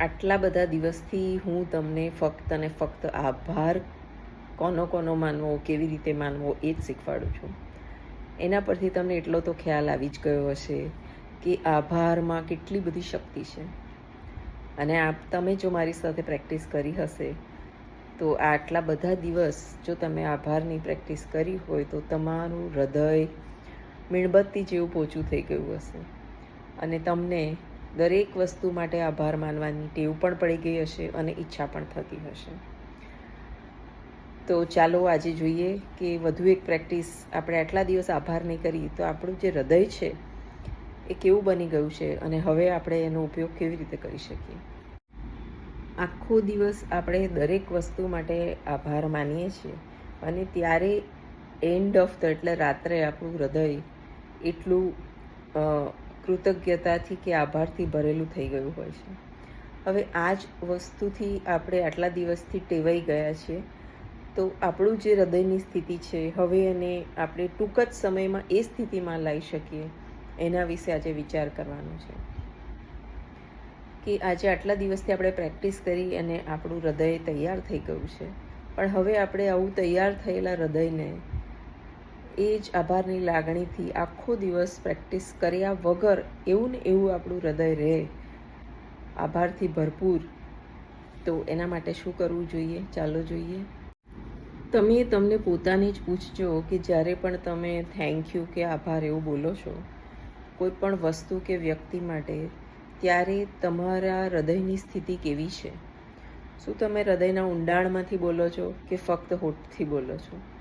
આટલા બધા દિવસથી હું તમને ફક્ત અને ફક્ત આભાર કોનો કોનો માનવો, કેવી રીતે માનવો એ જ શીખવાડું છું. એના પરથી તમને એટલો તો ખ્યાલ આવી જ ગયો હશે કે આભારમાં કેટલી બધી શક્તિ છે. અને આપ, તમે જો મારી સાથે પ્રેક્ટિસ કરી હશે, તો આટલા બધા દિવસ જો તમે આભારની પ્રેક્ટિસ કરી હોય તો તમારું હૃદય મીણબત્તી જેવું પોચું થઈ ગયું હશે. અને તમને દરેક વસ્તુ માટે આભાર માનવાની ટેવ પણ પડી ગઈ હશે અને ઈચ્છા પણ થતી હશે. તો ચાલો આજે જોઈએ કે વધુ એક પ્રેક્ટિસ આપણે આટલા દિવસ આભાર નહીં કરી તો આપણું જે હૃદય છે એ કેવું બની ગયું છે અને હવે આપણે એનો ઉપયોગ કેવી રીતે કરી શકીએ? આખો દિવસ આપણે દરેક વસ્તુ માટે આભાર માનીએ છીએ અને ત્યારે એન્ડ ઓફ ધ એટલે રાત્રે આપણું હૃદય એટલું કૃતજ્ઞતાથી કે આભારથી ભરેલું થઈ ગયું હોય છે. હવે આ જ વસ્તુથી આપણે આટલા દિવસથી ટેવાઈ ગયા છીએ. તો આપણું જે હૃદયની સ્થિતિ છે, હવે એને આપણે ટૂંક જ સમયમાં એ સ્થિતિમાં લાવી શકીએ, એના વિશે આજે વિચાર કરવાનો છે. કે આજે આટલા દિવસથી આપણે પ્રેક્ટિસ કરી અને આપણું હૃદય તૈયાર થઈ ગયું છે. પણ હવે આપણે આવું તૈયાર થયેલા હૃદયને એ જ આભારની લાગણીથી આખો દિવસ પ્રેક્ટિસ કર્યા વગર એવું ને એવું આપણું હૃદય રહે. આભારથી ભરપૂર. તો એના માટે શું કરવું જોઈએ? ચાલો જોઈએ. તમે તમને પોતાને જ પૂછજો કે જ્યારે પણ તમે થેન્ક યુ કે આભાર એવું બોલો છો, કોઈ પણ વસ્તુ કે વ્યક્તિ માટે, ત્યારે તમારા હૃદયની સ્થિતિ કેવી છે? શું તમે હૃદયના ઊંડાણમાંથી બોલો છો કે ફક્ત હોઠથી બોલો છો?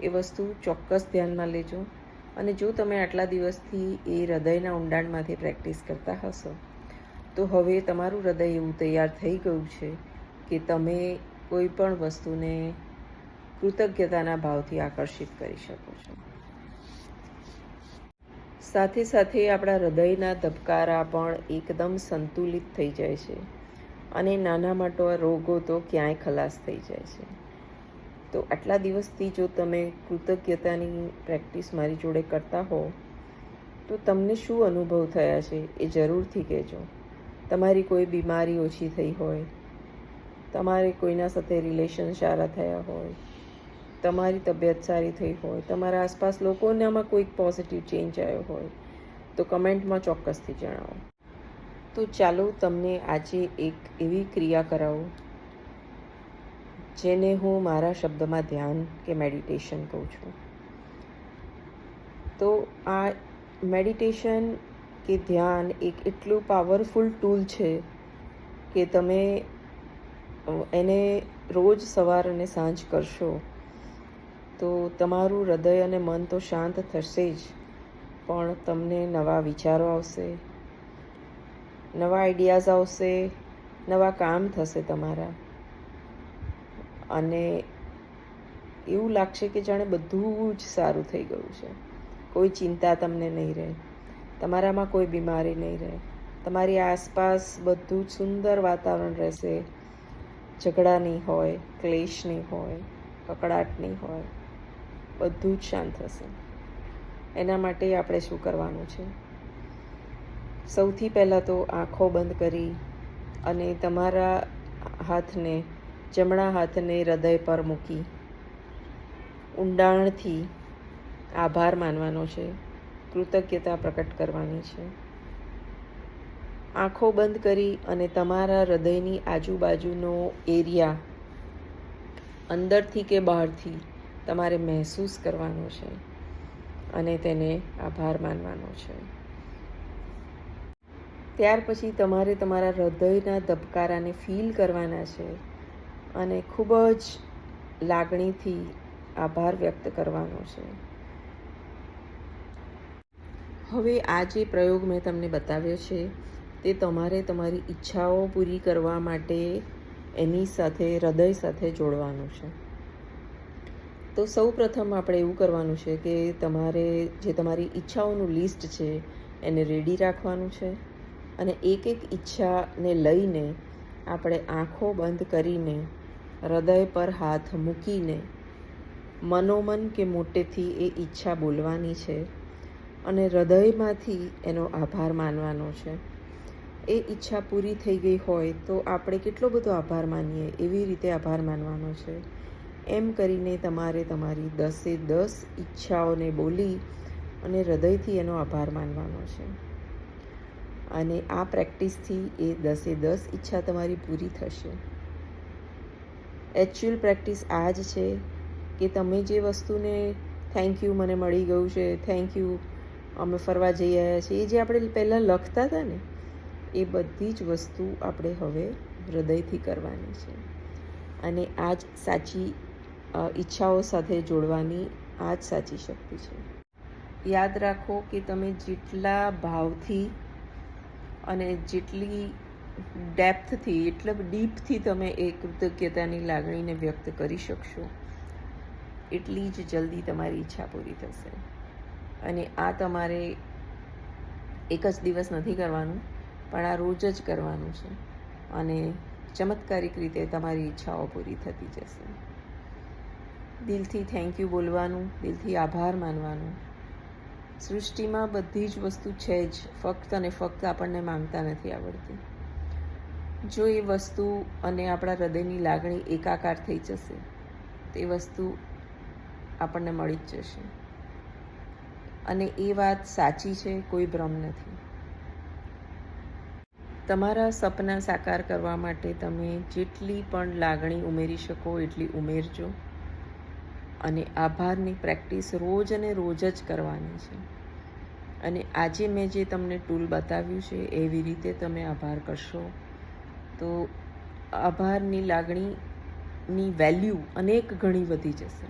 એ વસ્તુ ચોક્કસ ધ્યાનમાં લેજો. અને જો તમે આટલા દિવસથી એ હૃદયના ઊંડાણમાંથી પ્રેક્ટિસ કરતા હશો, તો હવે તમારું હૃદય એવું તૈયાર થઈ ગયું છે કે તમે કોઈ પણ વસ્તુને કૃતજ્ઞતાના ભાવથી આકર્ષિત કરી શકો છો. સાથે સાથે આપણા હૃદયના ધબકારા પણ એકદમ સંતુલિત થઈ જાય છે. અને નાના મોટા રોગો તો ક્યાંય ખલાસ થઈ જાય છે. તો આટલા દિવસથી જો તમે કૃતજ્ઞતાની પ્રેક્ટિસ મારી જોડે કરતા હો, તો તમને શું અનુભવ થયા છે એ જરૂરથી કહેજો. તમારી કોઈ બીમારી ઓછી થઈ હોય, તમારે કોઈના સાથે રિલેશન સારા થયા હોય, તમારી તબિયત સારી થઈ હોય, તમારા આસપાસ લોકોનામાં કોઈક પોઝિટિવ ચેન્જ આવ્યો હોય, તો કમેન્ટમાં ચોક્કસથી જણાવો. તો ચાલો તમને આજે એક એવી ક્રિયા કરાવું જેને હું મારા શબ્દમાં ધ્યાન કે મેડિટેશન કહું છું. તો આ મેડિટેશન કે ધ્યાન એક એટલું પાવરફુલ ટૂલ છે કે તમે એને રોજ સવાર અને સાંજ કરશો તો તમારું હૃદય અને મન તો શાંત થશે જ, પણ તમને નવા વિચારો આવશે, નવા આઈડિયાઝ આવશે, નવા કામ થશે તમારા. અને એવું લાગશે કે જાણે બધું જ સારું થઈ ગયું છે. કોઈ ચિંતા તમને નહીં રહે. તમારામાં કોઈ બીમારી નહીં રહે. તમારી આસપાસ બધું જ સુંદર વાતાવરણ રહેશે. ઝઘડા નહીં હોય, ક્લેશ નહીં હોય, કકડાટ નહીં હોય. બધું જ શાંત થશે એના માટે આપણે શું કરવાનું છે? સૌથી પહેલાં તો આંખો બંધ કરી અને તમારા હાથને જમણા હાથને હૃદય પર મૂકી ઊંડાણથી આભાર માનવાનો છે, કૃતજ્ઞતા પ્રકટ કરવાની છે. આંખો બંધ કરી અને તમારા હૃદયની આજુબાજુનો એરિયા અંદરથી કે બહારથી તમારે મહેસૂસ કરવાનો છે અને તેને આભાર માનવાનો છે. ત્યાર પછી તમારે તમારા હૃદયના ધબકારાને ફીલ કરવાના છે. અને ખૂબ જ લાગણીથી આભાર વ્યક્ત કરવાનો છે. હવે આ જે પ્રયોગ મેં તમને બતાવ્યો છે, તે તમારે તમારી ઈચ્છાઓ પૂરી કરવા માટે એની સાથે, હૃદય સાથે જોડવાનું છે. તો સૌ પ્રથમ આપણે એવું કરવાનું છે કે તમારે, જે તમારી ઈચ્છાઓનું લિસ્ટ છે, એને રેડી રાખવાનું છે અને એક એક ઈચ્છાને લઈને આપણે આંખો બંધ કરીને હૃદય પર હાથ મૂકીને, મનોમન કે મોટેથી એ ઈચ્છા બોલવાની છે અને હૃદયમાંથી એનો આભાર માનવાનો છે. એ ઈચ્છા પૂરી થઈ ગઈ હોય તો આપણે કેટલો બધો આભાર માનીએ, એવી રીતે આભાર માનવાનો છે. એમ કરીને તમારે તમારી દસે દસ ઈચ્છાઓને બોલી અને હૃદયથી એનો આભાર માનવાનો છે. અને આ પ્રેક્ટિસથી એ દસે દસ ઈચ્છા તમારી પૂરી થશે. એકચ્યુઅલ પ્રેક્ટિસ આ જ છે કે તમે જે વસ્તુને થેન્ક યુ મને મળી ગયું છે થેન્ક યુ અમે ફરવા જઈ આવ્યા છીએ, એ જે આપણે પહેલાં લખતા હતા ને, એ બધી જ વસ્તુ આપણે હવે હૃદયથી કરવાની છે. અને આ જ સાચી ઈચ્છાઓ સાથે જોડવાની આ જ સાચી શક્તિ છે. યાદ રાખો કે તમે જેટલા ભાવથી અને જેટલી ડેપ્થથી, એટલે ડીપથી તમે એ કૃતજ્ઞતાની લાગણીને વ્યક્ત કરી શકશો. એટલી જ જલ્દી તમારી ઈચ્છા પૂરી થશે. અને આ તમારે એક જ દિવસ નથી કરવાનું, પણ આ રોજ જ કરવાનું છે. અને ચમત્કારિક રીતે તમારી ઈચ્છાઓ પૂરી થતી જશે. દિલથી થેન્ક યુ બોલવાનું, દિલથી આભાર માનવાનું. સૃષ્ટિમાં બધી જ વસ્તુ છે જ, ફક્ત અને ફક્ત આપણને માંગતા નથી આવડતી. જો એ વસ્તુ અને આપણા હૃદયની લાગણી એકાકાર થઈ જશે, તે વસ્તુ આપણને મળી જ જશે. અને એ વાત સાચી છે, કોઈ ભ્રમ નથી. તમારા સપના સાકાર કરવા માટે તમે જેટલી પણ લાગણી ઉમેરી શકો, એટલી ઉમેરજો. અને આભારની પ્રેક્ટિસ રોજ અને રોજ જ કરવાની છે. અને આજે મેં જે તમને ટૂલ બતાવ્યું છે, એવી રીતે તમે આભાર કરશો. તો આભારની લાગણીની વેલ્યુ અનેક ગણી વધી જશે.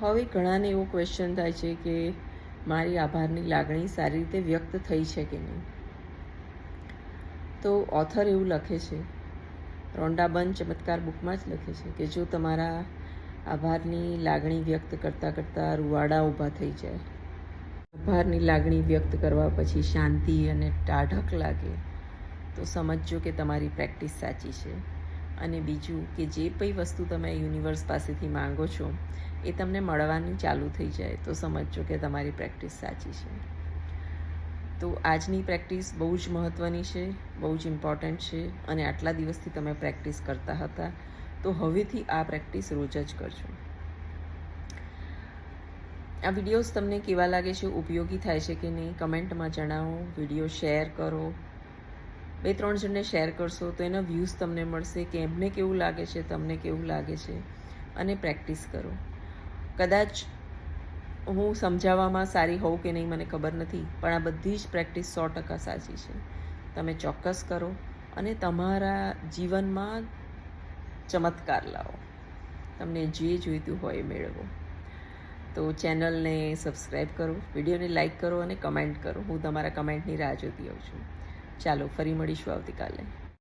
હવે ઘણાને એવો ક્વેશ્ચન થાય છે કે મારી આભારની લાગણી સારી રીતે વ્યક્ત થઈ છે કે નહીં? તો ઓથર એવું લખે છે રોંડાબન ચમત્કાર બુકમાં જ લખે છે કે જો તમારા આભારની લાગણી વ્યક્ત કરતાં કરતાં રૂવાડા ઊભા થઈ જાય. આભારની લાગણી વ્યક્ત કરવા પછી શાંતિ અને ટાઢક લાગે. તો સમજજો કે તમારી પ્રેક્ટિસ સાચી છે. અને બીજું કે જે કંઈ વસ્તુ તમે યુનિવર્સ પાસેથી માંગો છો, એ તમને મળવાની ચાલુ થઈ જાય. તો સમજજો કે તમારી પ્રેક્ટિસ સાચી છે. તો આજની પ્રેક્ટિસ બહુ જ મહત્ત્વની છે, બહુ જ ઇમ્પોર્ટન્ટ છે અને આટલા દિવસથી તમે પ્રેક્ટિસ કરતા હતા. તો હવેથી આ પ્રેક્ટિસ રોજ જ કરજો. આ વિડીયોઝ તમને કેવા લાગે છે, ઉપયોગી થાય છે કે નહીં, કમેન્ટમાં જણાવો, વીડિયો શેર કરો બે ત્રણ જણને શેર કરશો તો એના વ્યૂઝ તમને મળશે કે એમને કેવું લાગે છે, તમને કેવું લાગે છે અને પ્રેક્ટિસ કરો. કદાચ હું સમજાવવામાં સારી હોઉં કે નહીં મને ખબર નથી, પણ આ બધી જ પ્રેક્ટિસ સો ટકા સાચી છે. તમે ચોક્કસ કરો અને તમારા જીવનમાં ચમત્કાર લાવો. તમને જે જોઈતું હોય એ મેળવો. તો ચેનલને સબસ્ક્રાઈબ કરો વિડીયોને લાઈક કરો અને કમેન્ટ કરો. હું તમારા કમેન્ટની રાહ જોતી હોઉં છું. ચાલો ફરી મળીશું આવતીકાલે.